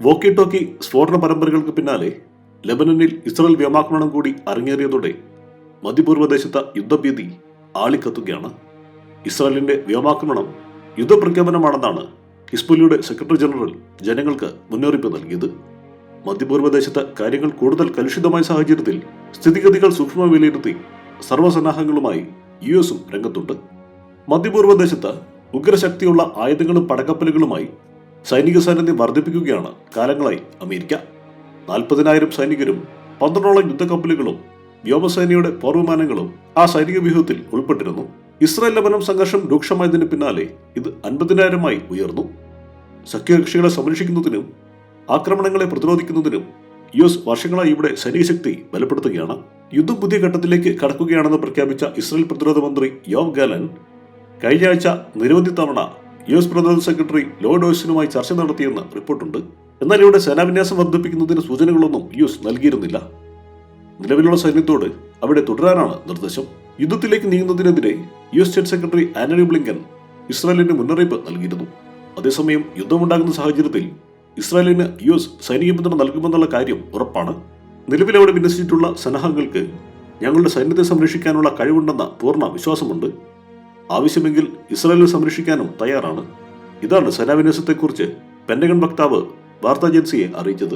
Walkie talkie സ്ഫോടന പരമ്പരകൾക്ക് പിന്നാലെ ലെബനനിൽ Israel വ്യോമാക്രമണം കൂടി അരങ്ങേറിയതോടെ മധ്യപൂർവദേശത്ത യുദ്ധഭീതി ആളിക്കത്തുകയാണ്. ഇസ്രായേലിന്റെ വ്യോമാക്രമണം യുദ്ധപ്രഖ്യാപനമാണെന്നാണ് ഹിസ്ബുലിയുടെ സെക്രട്ടറി ജനറൽ ജനങ്ങൾക്ക് മുന്നറിയിപ്പ് നൽകിയത്. മധ്യപൂർവദേശത്ത് കാര്യങ്ങൾ കൂടുതൽ കലുഷിതമായ സാഹചര്യത്തിൽ സ്ഥിതിഗതികൾ സൂക്ഷ്മ വിലയിരുത്തി സർവസന്നാഹങ്ങളുമായി യു എസും രംഗത്തുണ്ട്. മധ്യപൂർവദേശത്ത് ഉഗ്രശക്തിയുള്ള ആയുധങ്ങളും പടക്കപ്പലുകളുമായി സൈനിക സാന്നിധ്യം വർദ്ധിപ്പിക്കുകയാണ് കാലങ്ങളായി അമേരിക്ക. നാൽപ്പതിനായിരം സൈനികരും പന്ത്രണ്ടോളം യുദ്ധക്കപ്പലുകളും വ്യോമസേനയുടെ പോർവിമാനങ്ങളും ആ സൈനിക വ്യൂഹത്തിൽ ഉൾപ്പെട്ടിരുന്നു. ഇസ്രായേൽ ലബനം സംഘർഷം രൂക്ഷമായതിന് പിന്നാലെ ഇത് അൻപതിനായിരമായി ഉയർന്നു. സഖ്യകക്ഷികളെ സംരക്ഷിക്കുന്നതിനും ആക്രമണങ്ങളെ പ്രതിരോധിക്കുന്നതിനും യു എസ് വർഷങ്ങളായി ഇവിടെ സൈനികശക്തി ബലപ്പെടുത്തുകയാണ്. യുദ്ധം പുതിയ ഘട്ടത്തിലേക്ക് കടക്കുകയാണെന്ന് പ്രഖ്യാപിച്ച ഇസ്രായേൽ പ്രതിരോധ മന്ത്രി യോവ് ഗാലൻ കഴിഞ്ഞ ആഴ്ച നിരവധി തവണ യു എസ് പ്രതിരോധ സെക്രട്ടറി ലോ ഡോയ്സിനുമായി ചർച്ച നടത്തിയെന്ന് റിപ്പോർട്ടുണ്ട്. എന്നാൽ ഇവിടെ സേനാവിന്യാസം വർദ്ധിപ്പിക്കുന്നതിന് സൂചനകളൊന്നും യു എസ് നൽകിയിരുന്നില്ല. നിലവിലുള്ള സൈന്യത്തോട് അവിടെ തുടരാനാണ് നിർദ്ദേശം. യുദ്ധത്തിലേക്ക് നീങ്ങുന്നതിനെതിരെ U S state secretary Antony Blinken ഇസ്രായേലിന് മുന്നറിയിപ്പ് നൽകിയിരുന്നു. അതേസമയം യുദ്ധമുണ്ടാകുന്ന സാഹചര്യത്തിൽ ഇസ്രായേലിന് യു എസ് സൈനിക പിന്തുണ നൽകുമെന്നുള്ള കാര്യം ഉറപ്പാണ്. നിലവിലവിടെ വിന്യസിച്ചിട്ടുള്ള സന്നാഹങ്ങൾക്ക് ഞങ്ങളുടെ സൈന്യത്തെ സംരക്ഷിക്കാനുള്ള കഴിവുണ്ടെന്ന പൂർണ വിശ്വാസമുണ്ട്. ആവശ്യമെങ്കിൽ ഇസ്രായേലിനെ സംരക്ഷിക്കാനും തയ്യാറാണ്. ഇതാണ് സേനാവിന്യാസത്തെക്കുറിച്ച് പെന്റഗൺ വക്താവ് വാർത്താ ഏജൻസിയെ അറിയിച്ചത്.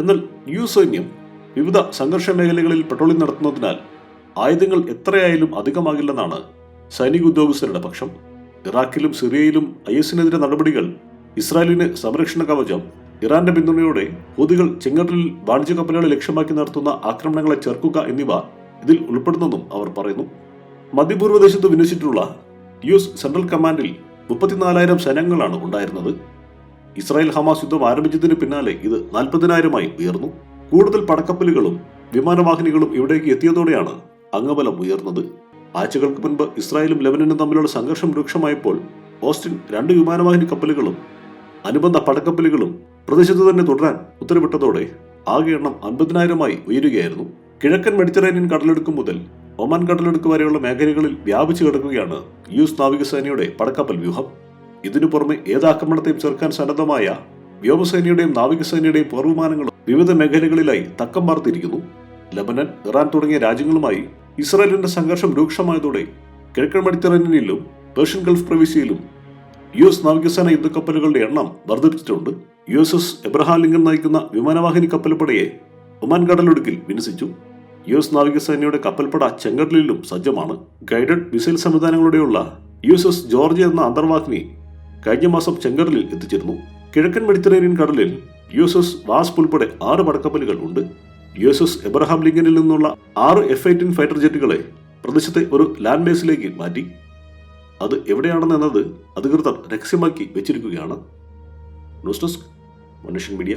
എന്നാൽ യു സൈന്യം വിവിധ സംഘർഷ മേഖലകളിൽ പെട്രോളിംഗ് നടത്തുന്നതിനാൽ ആയുധങ്ങൾ എത്രയായാലും അധികമാകില്ലെന്നാണ് സൈനിക ഉദ്യോഗസ്ഥരുടെ പക്ഷം. ഇറാഖിലും സിറിയയിലും ഐ എസിനെതിരെ നടപടികൾ ഇസ്രായേലിന് സംരക്ഷണ കവചം ഇറാന്റെ പിന്തുണയോടെ ഹൂതികൾ ചെങ്കടലിൽ വാണിജ്യ കപ്പലുകളെ ലക്ഷ്യമാക്കി നടത്തുന്ന ആക്രമണങ്ങളെ ചെറുക്കുക എന്നിവ ഇതിൽ ഉൾപ്പെടുന്നെന്നും അവർ പറയുന്നു. മധ്യപൂർവദേശത്ത് വിന്യസിച്ചിട്ടുള്ള യു എസ് സെൻട്രൽ കമാൻഡിൽ മുപ്പത്തിനാലായിരം സൈന്യങ്ങളാണ് ഉണ്ടായിരുന്നത്. ഇസ്രായേൽ ഹമാസ് യുദ്ധം ആരംഭിച്ചതിന് പിന്നാലെ ഇത് നാൽപ്പതിനായിരമായി ഉയർന്നു. കൂടുതൽ പടക്കപ്പലുകളും വിമാനവാഹിനികളും ഇവിടേക്ക് എത്തിയതോടെയാണ് അംഗബലം ഉയർന്നത്. ആഴ്ചകൾക്ക് മുൻപ് ഇസ്രായേലും ലെബനനും തമ്മിലുള്ള സംഘർഷം രൂക്ഷമായപ്പോൾ ഓസ്റ്റിൻ രണ്ട് വിമാനവാഹിനി കപ്പലുകളും അനുബന്ധ പടക്കപ്പലുകളും പ്രദേശത്ത് തന്നെ തുടരാൻ ഉത്തരവിട്ടതോടെ ആകെ എണ്ണം അൻപതിനായിരമായി ഉയരുകയായിരുന്നു. കിഴക്കൻ മെഡിറ്ററേനിയൻ കടലെടുക്കും മുതൽ ഒമാൻ കടലെടുക്ക് വരെയുള്ള മേഖലകളിൽ വ്യാപിച്ചു കിടക്കുകയാണ് യു എസ് നാവികസേനയുടെ പടക്കപ്പൽ വ്യൂഹം. ഇതിനു പുറമെ ഏത് ആക്രമണത്തെയും ചെറുക്കാൻ സന്നദ്ധമായ വ്യോമസേനയുടെയും നാവികസേനയുടെയും പോർവിമാനങ്ങളും വിവിധ മേഖലകളിലായി തക്കം പാർത്തിരിക്കുന്നു ലബനൻ ഇറാൻ തുടങ്ങിയ രാജ്യങ്ങളുമായി ഇസ്രായേലിന്റെ സംഘർഷം രൂക്ഷമായതോടെ കിഴക്കൻ മെഡിറ്ററേനിയനിലും പേർഷ്യൻ ഗൾഫ് പ്രവിശ്യയിലും യു എസ് നാവികസേന യുദ്ധക്കപ്പലുകളുടെ എണ്ണം വർദ്ധിപ്പിച്ചിട്ടുണ്ട്. U S S Abraham Lincoln നയിക്കുന്ന വിമാനവാഹിനി കപ്പൽപ്പടയെ ഒമാൻ കടലൊടുക്കിൽ വിന്യസിച്ചു. യു എസ് നാവികസേനയുടെ കപ്പൽപ്പട ചെങ്കടലിലും സജ്ജമാണ്. ഗൈഡഡ് മിസൈൽ സംവിധാനങ്ങളുടെയുള്ള യു എസ് എസ് ജോർജിയ എന്ന അന്തർവാഹിനി കഴിഞ്ഞ മാസം ചെങ്കടലിൽ എത്തിച്ചിരുന്നു കിഴക്കൻ മെഡിറ്ററേനിയൻ കടലിൽ യു എസ് എസ് വാസ്പ് ഉൾപ്പെടെ ആറ് പടക്കപ്പലുകൾ ഉണ്ട്. യു എസ് എസ് എബ്രഹാം ലിങ്കനിൽ നിന്നുള്ള ആറ് എഫ് എയ്റ്റീൻ ഫൈറ്റർ ജെറ്റുകളെ പ്രദേശത്തെ ഒരു ലാൻഡ് ബേസിലേക്ക് മാറ്റി. അത് എവിടെയാണെന്നത് അധികൃതർ രഹസ്യമാക്കി വെച്ചിരിക്കുകയാണ്. News desk Manushyan media.